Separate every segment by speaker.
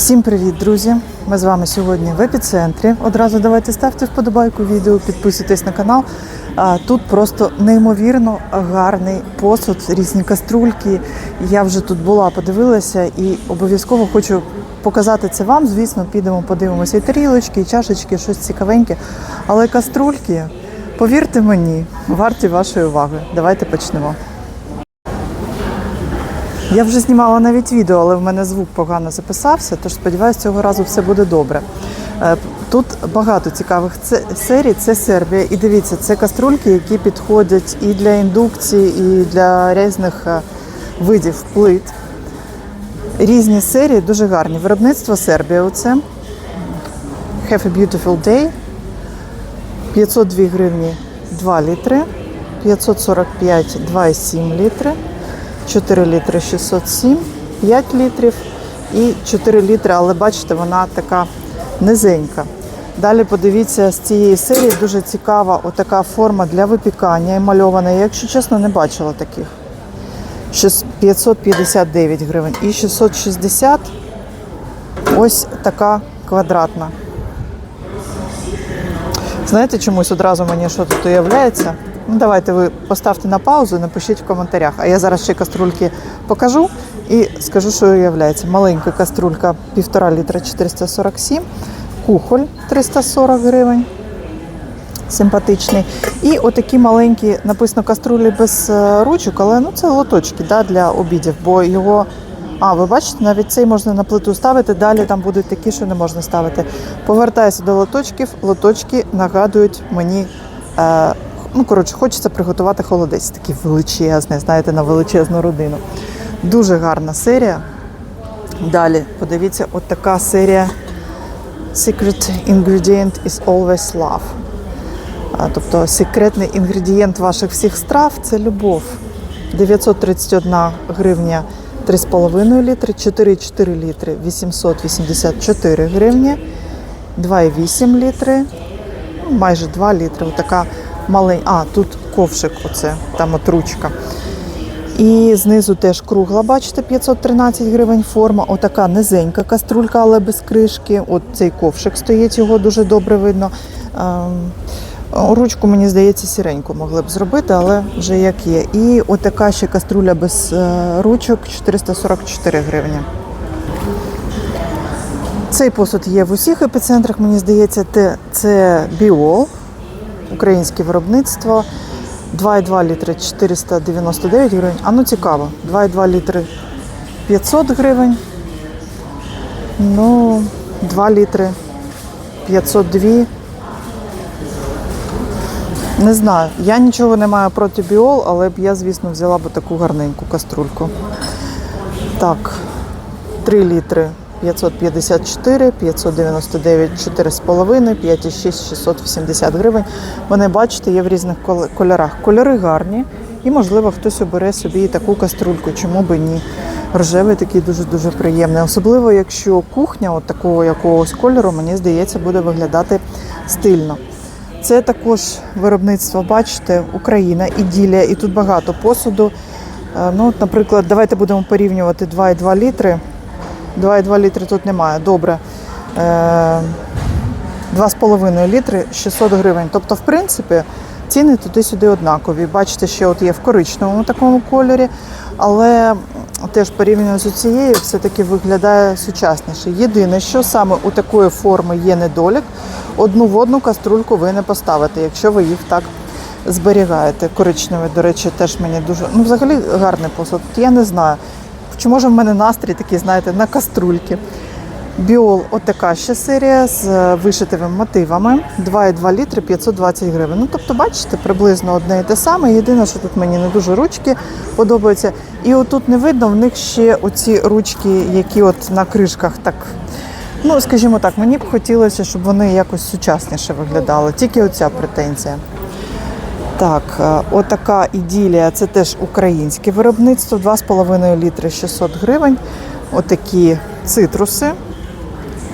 Speaker 1: Всім привіт, друзі! Ми з вами сьогодні в епіцентрі. Одразу давайте ставте вподобайку відео, підписуйтесь на канал. Тут просто неймовірно гарний посуд, різні каструльки. Я вже тут була, подивилася і обов'язково хочу показати це вам. Звісно, підемо, подивимося і тарілочки, і чашечки, щось цікавеньке. Але каструльки, повірте мені, варті вашої уваги. Давайте почнемо. Я вже знімала навіть відео, але в мене звук погано записався, тож сподіваюся, цього разу все буде добре. Е, Тут багато цікавих серій. Це Сербія. І дивіться, це каструльки, які підходять і для індукції, і для різних е, видів плит. Різні серії дуже гарні. Виробництво Сербія. Оце Have a beautiful day. 502 гривні 2 літри, 545 2,7 літри. 4 літри 607, 5 літрів і 4 літри, але бачите, вона така низенька. Далі подивіться, з цієї серії дуже цікава отака форма для випікання і мальована. Я, якщо чесно, не бачила таких. 559 гривень і 660 ось така квадратна. Знаєте, чомусь одразу мені що тут уявляється? Ну, давайте ви поставте на паузу, напишіть в коментарях. А я зараз ще каструльки покажу і скажу, що уявляється. Маленька каструлька 1,5 літра 447, кухоль 340 гривень. Симпатичний. І отакі маленькі, написано каструлі без е, ручок, але ну це лоточки да, для обідів, бо його. А, ви бачите, навіть цей можна на плиту ставити, далі там будуть такі, що не можна ставити. Повертаюся до лоточків. Лоточки нагадують мені. Е, ну, коротше, хочеться приготувати холодець. Такий величезний, знаєте, на величезну родину. Дуже гарна серія. Далі, подивіться, от така серія Secret ingredient is always love. Тобто секретний інгредієнт ваших всіх страв це любов. 931 гривня 3,5 літри, 4,4 літри 884 гривні, 2,8 літри, ну, майже 2 літри. Отака маленька. А, тут ковшик, оце, там от ручка. І знизу теж кругла, бачите, 513 гривень форма. Отака низенька каструлька, але без кришки. От цей ковшик стоїть, його дуже добре видно. Ем, Ручку, мені здається, сіреньку могли б зробити, але вже як є. І отака ще каструля без е, ручок 444 гривні. Цей посуд є в усіх епіцентрах, мені здається, це біол, українське виробництво. 2,2 літри 499 гривень. А ну цікаво, 2,2 літри 500 гривень. Ну, 2 літри 502. Не знаю. Я нічого не маю проти біол, але б я, звісно, взяла б таку гарненьку каструльку. Так, 3 літри 554, 599, 4,5, 5,6, 680 гривень. Вони, бачите, є в різних кольорах. Кольори гарні. І, можливо, хтось обере собі таку каструльку, чому би ні. Рожевий такий дуже-дуже приємний. Особливо, якщо кухня от такого якогось кольору, мені здається, буде виглядати стильно. Це також виробництво, бачите, Україна, іділія, і тут багато посуду. Е, Ну, от, наприклад, давайте будемо порівнювати 2,2 літри. 2,2 літри тут немає. Добре. Е, 2,5 літри 600 гривень. Тобто, в принципі, ціни туди-сюди однакові. Бачите, що от є в коричневому такому кольорі, але теж порівняно з цією все-таки виглядає сучасніше. Єдине, що саме у такої форми є недолік, одну в одну каструльку ви не поставите, якщо ви їх так зберігаєте. Коричневий, до речі, теж мені дуже. Ну, взагалі гарний посуд. Я не знаю. Чи може в мене настрій такий, знаєте, на каструльки. Біол, отака ще серія з е, вишитими мотивами. 2,2 літри 520 гривень. Ну, тобто, бачите, приблизно одне і те саме. Єдине, що тут мені не дуже ручки подобаються. І отут не видно, в них ще оці ручки, які от на кришках так. Ну, скажімо так, мені б хотілося, щоб вони якось сучасніше виглядали. Тільки оця претензія. Так, е, отака іділія, це теж українське виробництво, 2,5 літри 600 гривень. Отакі цитруси.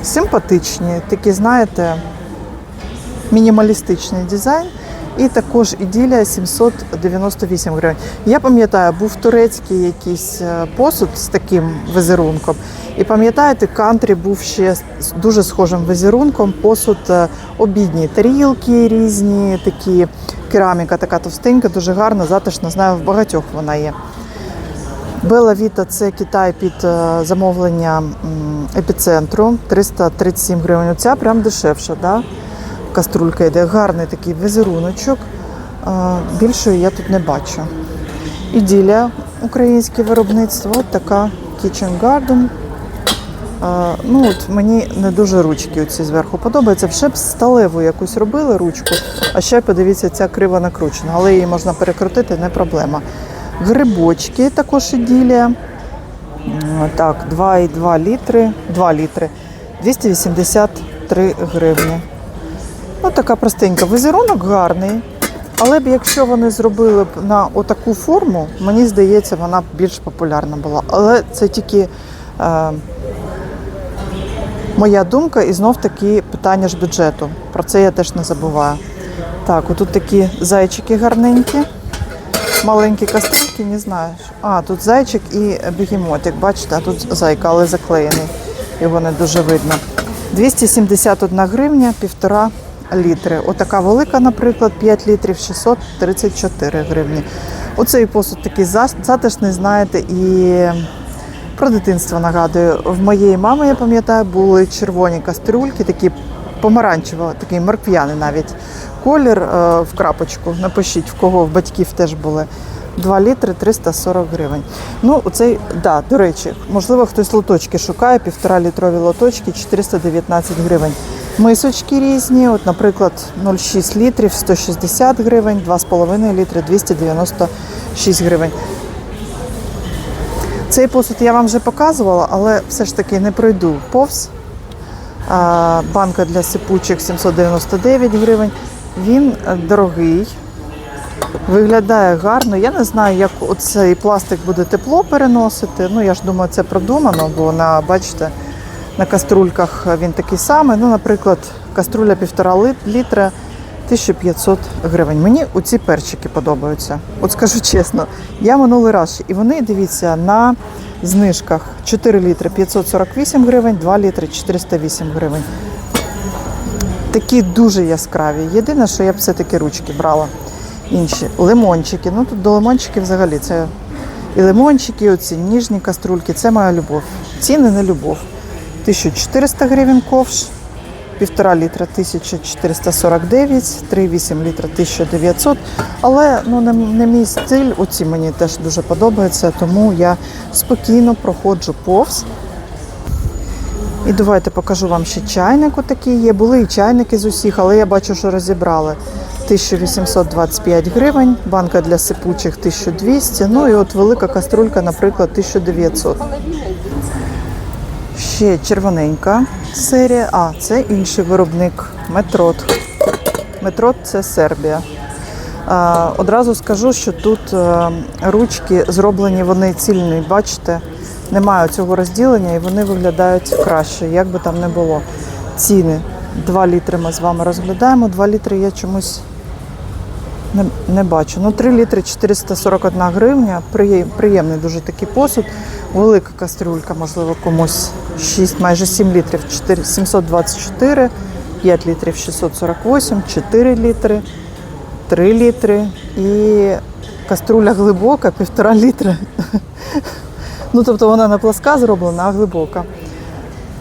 Speaker 1: Симпатичні, такі, знаєте, мінімалістичний дизайн. І також іділія 798 гривень. Я пам'ятаю, був турецький якийсь е, посуд з таким візерунком. І пам'ятаєте, кантрі був ще з дуже схожим візерунком, посуд е, обідні тарілки різні, такі кераміка така товстенька, дуже гарна, затишна. Знаю, в багатьох вона є. Бела Віта це Китай під е, замовлення епіцентру 337 гривень. Оця прям дешевша, да? каструлька йде. Гарний такий візеруночок. Е, Більшої я тут не бачу. Іділія українське виробництво. От така Kitchen Garden. Ну от мені не дуже ручки оці зверху подобаються. Вже б сталеву якусь робили ручку, а ще подивіться, ця криво накручена, але її можна перекрутити, не проблема. Грибочки також іділія. Так, 2,2 літри, 2 літри, 283 гривні. Ну, така простенька. Візерунок гарний. Але б якщо вони зробили б на отаку форму, мені здається, вона б більш популярна була. Але це тільки е, моя думка і знов таки питання ж бюджету. Про це я теж не забуваю. Так, отут такі зайчики гарненькі. Маленькі кастрюльки, не знаю. А, тут зайчик і бегемотик. Бачите, а тут зайка, але заклеєний. Його не дуже видно. 271 гривня, півтора літри. Отака велика, наприклад, 5 літрів 634 гривні. Оцей посуд такий затишний, знаєте, і про дитинство нагадую. В моєї мами, я пам'ятаю, були червоні кастрюльки, такі помаранчево, такий морквяний навіть колір е, в крапочку. Напишіть, в кого в батьків теж були. 2 літри 340 гривень. Ну, оцей, да, до речі, можливо, хтось лоточки шукає, півтора літрові лоточки 419 гривень. Мисочки різні, от, наприклад, 0,6 літрів 160 гривень, 2,5 літри 296 гривень. Цей посуд я вам вже показувала, але все ж таки не пройду повз. Банка для сипучих 799 гривень. Він дорогий, виглядає гарно. Я не знаю, як оцей пластик буде тепло переносити. Ну, я ж думаю, це продумано, бо на, бачите, на каструльках він такий самий. Ну, наприклад, каструля півтора лит- літра 1500 гривень. Мені оці перчики подобаються. От скажу чесно, я минулий раз і вони, дивіться, на знижках 4 літри 548 гривень, 2 літри 408 гривень. Такі дуже яскраві. Єдине, що я б все-таки ручки брала. Інші лимончики. Ну тут до лимончиків взагалі це і лимончики, оці ніжні каструльки. Це моя любов. Ціни не любов. 1400 гривень ковш, півтора літра 1449, 3,8 літра 1900. Але ну, не, не мій стиль, оці мені теж дуже подобаються, тому я спокійно проходжу повз. І давайте покажу вам ще чайник отакий є. Були і чайники з усіх, але я бачу, що розібрали. 1825 гривень, банка для сипучих 1200, ну і от велика каструлька, наприклад, 1900. Ще червоненька серія. А, це інший виробник Метрот. Метрот це Сербія. Одразу скажу, що тут е, ручки зроблені вони цільні, бачите, немає цього розділення і вони виглядають краще, як би там не було. Ціни 2 літри ми з вами розглядаємо. 2 літри я чомусь не, не бачу. Ну, 3 літри 441 гривня. Приємний дуже такий посуд. Велика кастрюлька, можливо, комусь 6, майже 7 літрів 4, 724, 5 літрів 648, 4 літри, 3 літри і каструля глибока, півтора літри. Ну, тобто вона не пласка зроблена, а глибока.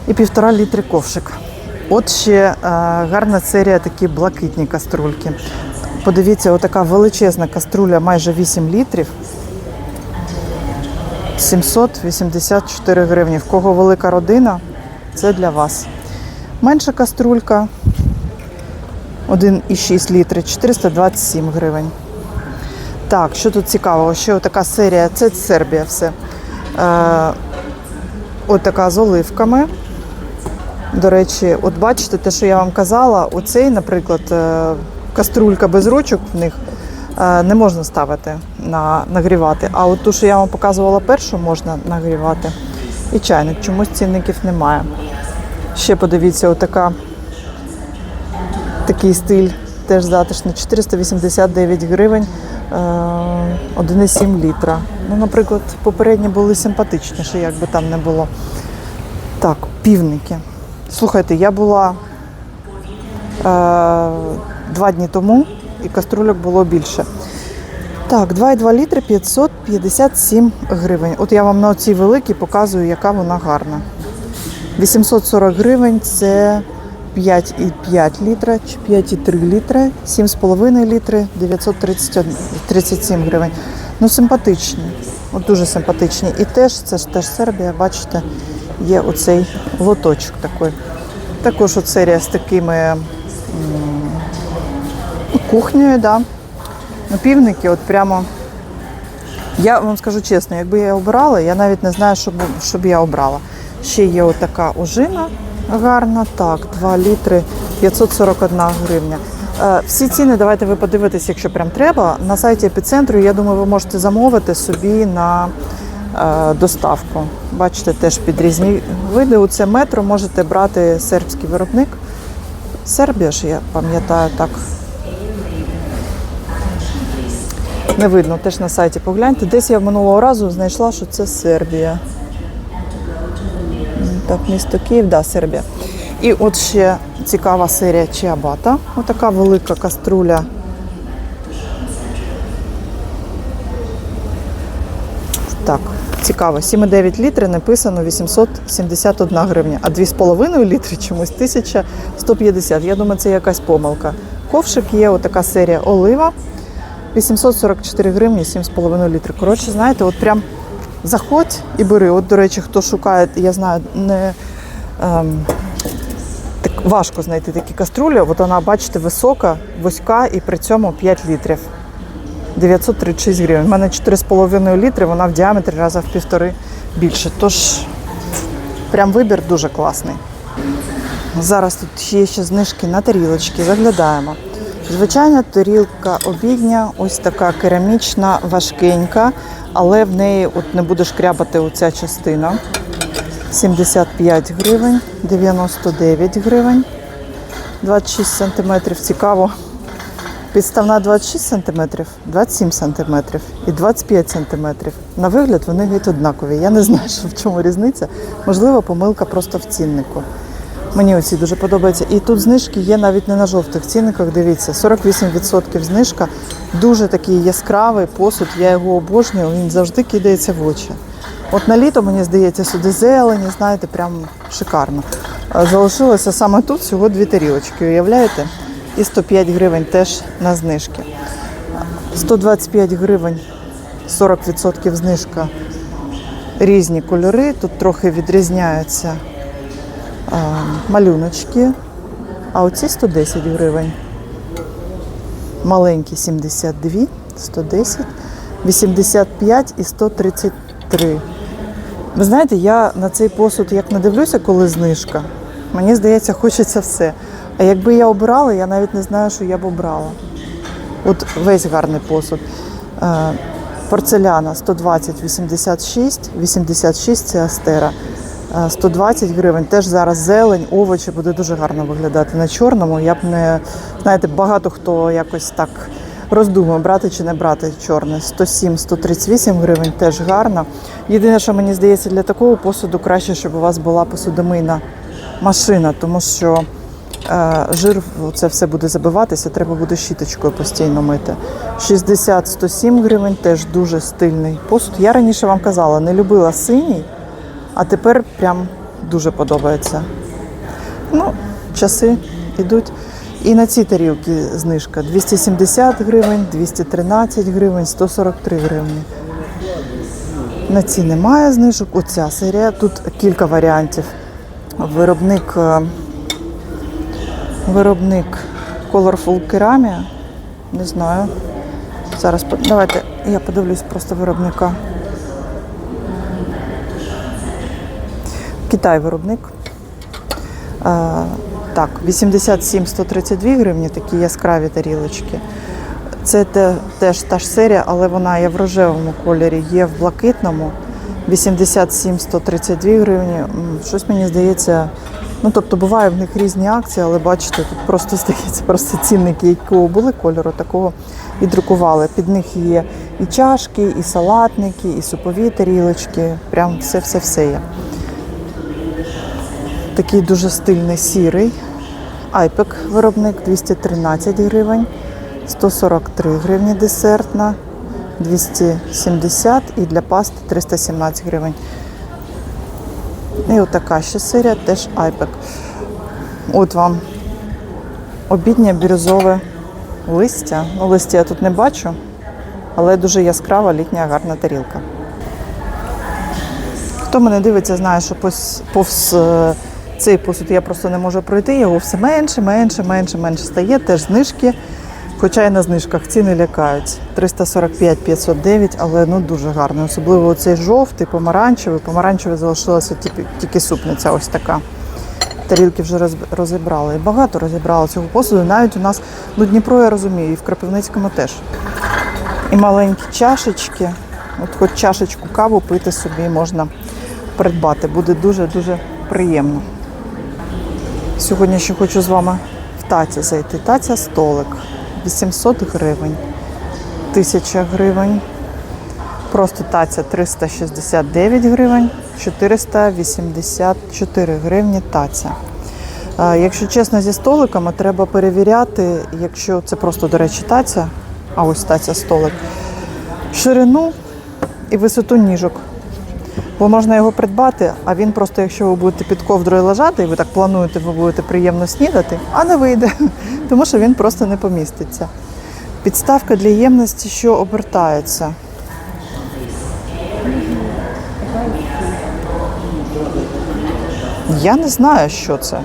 Speaker 1: І півтора літри ковшик. От ще е, гарна серія такі блакитні каструльки. Подивіться, отака величезна каструля, майже 8 літрів. 784 гривні. В кого велика родина, це для вас. Менша каструлька 1,6 літри, 427 гривень. Так, що тут цікавого? Ще така серія, це Сербія все. Е, от з оливками. До речі, от бачите, те, що я вам казала, оцей, наприклад, е, каструлька без ручок в них е, не можна ставити на нагрівати. А от ту, що я вам показувала першу, можна нагрівати. І чайник, чомусь цінників немає. Ще подивіться, отака, такий стиль теж затишний, 489 гривень, е, 1,7 літра. Ну, наприклад, попередні були симпатичніші, як би там не було. Так, Півники. Слухайте, я була е, два дні тому, і каструльок було більше. Так, 2,2 літри 557 гривень. От я вам на оцій великій показую, яка вона гарна. 840 гривень це 5,5 літра чи 5,3 літри, 7,5 літри 937 гривень. Ну, симпатичні, от дуже симпатичні. І теж це ж теж Сербія, бачите, є оцей лоточок такий. Також от серія з такими кухнею, да. Ну, півники, от прямо. Я вам скажу чесно, якби я обирала, я навіть не знаю, що б, що б я обрала. Ще є отака ожина гарна, так, 2 літри 541 гривня. Е, Всі ціни давайте ви подивитесь, якщо прям треба. На сайті епіцентру, я думаю, ви можете замовити собі на е, доставку. Бачите, теж під різні види. У це метро можете брати сербський виробник. Сербія ж, я пам'ятаю так. Не видно, теж на сайті погляньте. Десь я минулого разу знайшла, що це Сербія. Так, місто Київ, да, Сербія. І от ще цікава серія Чиабата. Отака велика каструля. Так, цікаво. 7,9 літри написано 871 гривня, а 2,5 літри чомусь 1150. Я думаю, це якась помилка. Ковшик є, отака серія олива. 844 гривні, 7,5 літри. Коротше, знаєте, от прям заходь і бери. От, до речі, хто шукає, я знаю, не ем, так важко знайти такі каструлі. От вона, бачите, висока, вузька і при цьому 5 літрів. 936 гривень. У мене 4,5 літри, вона в діаметрі раза в півтори більше. Тож прям вибір дуже класний. Зараз тут є ще знижки на тарілочки, заглядаємо. Звичайна тарілка обідня, ось така керамічна, важкенька, але в неї от не буде шкрябати оця частина. 75 гривень, 99 гривень, 26 сантиметрів. Цікаво. Підставна 26 см, 27 см і 25 см. На вигляд вони геть однакові. Я не знаю, що в чому різниця. Можливо, помилка просто в ціннику. Мені оці дуже подобаються. І тут знижки є навіть не на жовтих цінниках. Дивіться, 48% знижка. Дуже такий яскравий посуд. Я його обожнюю, він завжди кидається в очі. От на літо, мені здається, сюди зелені, знаєте, прям шикарно. Залишилося саме тут всього дві тарілочки, уявляєте? І 105 гривень теж на знижки. 125 гривень, 40% знижка. Різні кольори, тут трохи відрізняються малюночки. А оці 110 гривень. Маленькі 72, 110, 85 і 133. Ви знаєте, я на цей посуд як не дивлюся, коли знижка. Мені здається, хочеться все. А якби я обирала, я навіть не знаю, що я б обрала. От весь гарний посуд. Е, Порцеляна 120, 86, 86 це Астера. Е, 120 гривень. Теж зараз зелень, овочі буде дуже гарно виглядати на чорному. Я б не знаєте, багато хто якось так роздумує, брати чи не брати чорне. 107, 138 гривень теж гарно. Єдине, що мені здається, для такого посуду краще, щоб у вас була посудомийна машина, тому що е, жир це все буде забиватися, треба буде щіточкою постійно мити. 60-107 гривень теж дуже стильний посуд. Я раніше вам казала, не любила синій, а тепер прям дуже подобається. Ну, часи йдуть. І на ці тарілки знижка 270 гривень, 213 гривень, 143 гривні. На ці немає знижок. Оця серія. Тут кілька варіантів. Виробник, е, виробник Colorful Keramia. Не знаю. Зараз давайте я подивлюсь просто виробника. Китай виробник. Так, 87-132 гривні, такі яскраві тарілочки. Це теж та ж серія, але вона є в рожевому кольорі, є в блакитному. 87-132 гривні. Щось мені здається. Ну, тобто буває в них різні акції, але бачите, тут просто здається, просто цінники, якого були кольору, такого і друкували. Під них є і чашки, і салатники, і супові тарілочки. Прям все-все-все є. Такий дуже стильний сірий. Айпек виробник 213 гривень, 143 гривні десертна, 270 і для пасти 317 гривень. І отака ще серія, теж айпек. От вам обіднє бірюзове листя. Ну, листя я тут не бачу, але дуже яскрава літня гарна тарілка. Хто мене дивиться, знає, що повз, е, цей посуд я просто не можу пройти. Його все менше, менше, менше, менше стає. Теж знижки. Хоча і на знижках ціни лякають. 345 509, але ну дуже гарний. Особливо цей жовтий, помаранчевий. Помаранчевий залишилася тільки, супниця, ось така. Тарілки вже роз- розібрали. І багато розібрали цього посуду. Навіть у нас ну Дніпро я розумію, і в Кропивницькому теж. І маленькі чашечки. От хоч чашечку каву пити собі можна придбати. Буде дуже-дуже приємно. Сьогодні ще хочу з вами в таці зайти. Таця столик 800 гривень, 1000 гривень. Просто таця 369 гривень, 484 гривні таця. Якщо чесно, зі столиками треба перевіряти, якщо це просто, до речі, таця, а ось таця столик, ширину і висоту ніжок. Бо можна його придбати, а він просто, якщо ви будете під ковдрою лежати, і ви так плануєте, ви будете приємно снідати, а не вийде, тому що він просто не поміститься. Підставка для ємності, що обертається. Я не знаю, що це.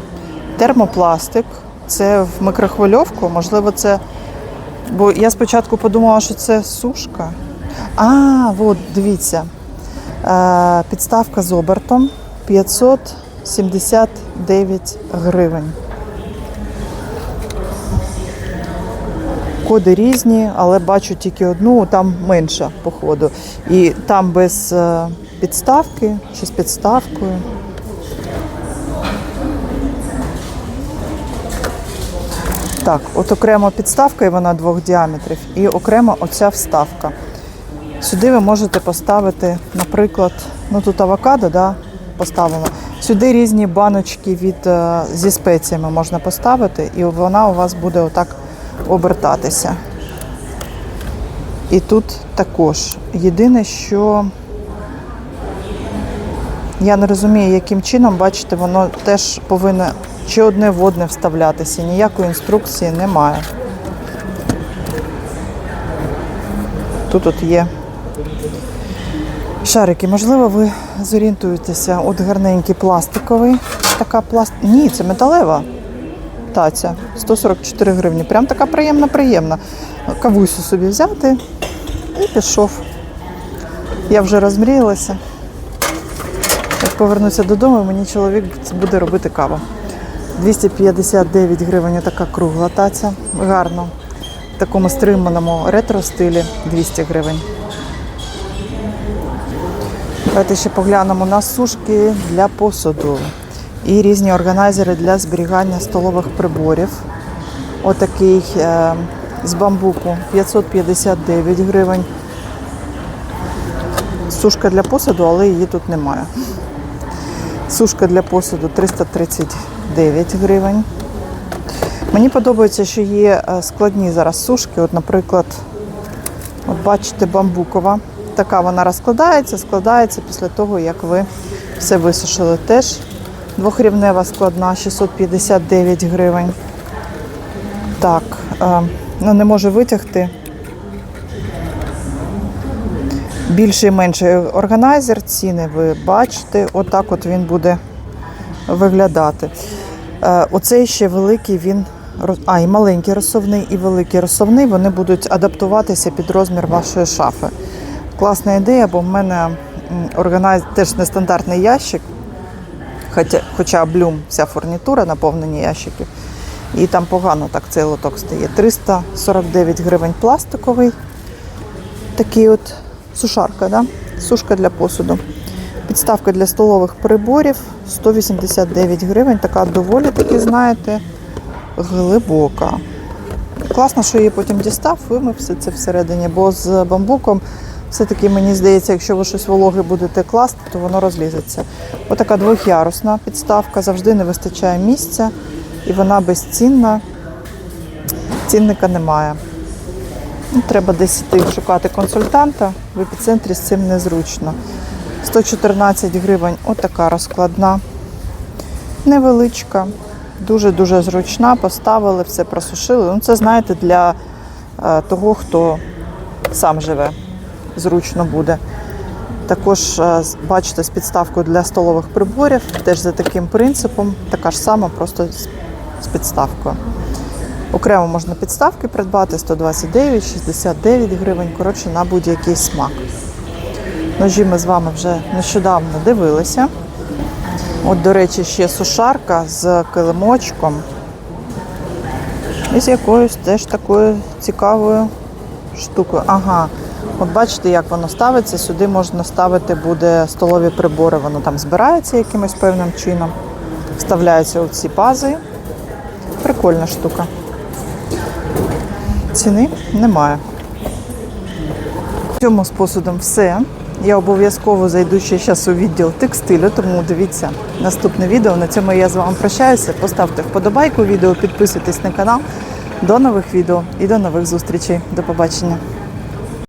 Speaker 1: Термопластик. Це в микрохвильовку, можливо, це. Бо я спочатку подумала, що це сушка. А, от, дивіться. Е, підставка з обертом 579 гривень. Коди різні, але бачу тільки одну, там менша по ходу. І там без е, підставки чи з підставкою. Так, от окремо підставка, і вона двох діаметрів, і окремо оця вставка. Сюди ви можете поставити, наприклад, ну тут авокадо, да, поставимо. Сюди різні баночки від, е, зі спеціями можна поставити, і вона у вас буде отак обертатися. І тут також. Єдине, що я не розумію, яким чином, бачите, воно теж повинно чи одне в одне вставлятися. Ніякої інструкції немає. Тут от є шарики. Можливо, ви зорієнтуєтеся. От гарненький пластиковий. Така пласт... Ні, це металева таця. 144 гривні. Прям така приємна, приємна. Кавусю собі взяти і пішов. Я вже розмріялася. Як повернуся додому, мені чоловік буде робити каву. 259 гривень така кругла таця. Гарно. В такому стриманому ретро-стилі 200 гривень. Давайте ще поглянемо на сушки для посуду і різні органайзери для зберігання столових приборів. Отакий е, з бамбуку 559 гривень. Сушка для посуду, але її тут немає. Сушка для посуду 339 гривень. Мені подобається, що є е, складні зараз сушки. От, наприклад, от бачите, бамбукова. Така вона розкладається, складається після того, як ви все висушили. Теж двохрівнева складна 659 гривень. Так, е, ну не можу витягти. Більший і менший органайзер, ціни ви бачите, отак от він буде виглядати. Е, Оцей ще великий він, а і маленький розсувний, і великий розсувний, вони будуть адаптуватися під розмір вашої шафи. Класна ідея, бо в мене органайз... теж нестандартний ящик, хоча, хоча блюм, вся фурнітура, наповнені ящиків. І там погано так цей лоток стає. 349 гривень пластиковий. Такий от сушарка, да? сушка для посуду. Підставка для столових приборів 189 гривень. Така доволі таки, знаєте, глибока. Класно, що її потім дістав, вимив все це всередині, бо з бамбуком Все-таки мені здається, якщо ви щось вологе будете класти, то воно розлізеться. Отака двохярусна підставка, завжди не вистачає місця, і вона безцінна. Цінника немає. Ну, Треба десь йти шукати консультанта. В епіцентрі з цим незручно. 114 гривень, отака розкладна. Невеличка, дуже-дуже зручна. Поставили, все просушили. Ну, це, знаєте, для е, того, хто сам живе. Зручно буде. Також е, бачите з підставкою для столових приборів, теж за таким принципом, така ж сама, просто з- підставкою. Окремо можна підставки придбати 129, 69 гривень, коротше, на будь-який смак. Ножі ми з вами вже нещодавно дивилися. От, до речі, ще сушарка з килимочком. І з якоюсь теж такою цікавою штукою. Ага, от бачите, як воно ставиться. Сюди можна ставити буде столові прибори. Воно там збирається якимось певним чином. Вставляються у ці пази. Прикольна штука. Ціни немає. Цьому з посудом все. Я обов'язково зайду ще зараз у відділ текстилю, тому дивіться наступне відео. На цьому я з вами прощаюся. Поставте вподобайку відео, підписуйтесь на канал. До нових відео і до нових зустрічей. До побачення.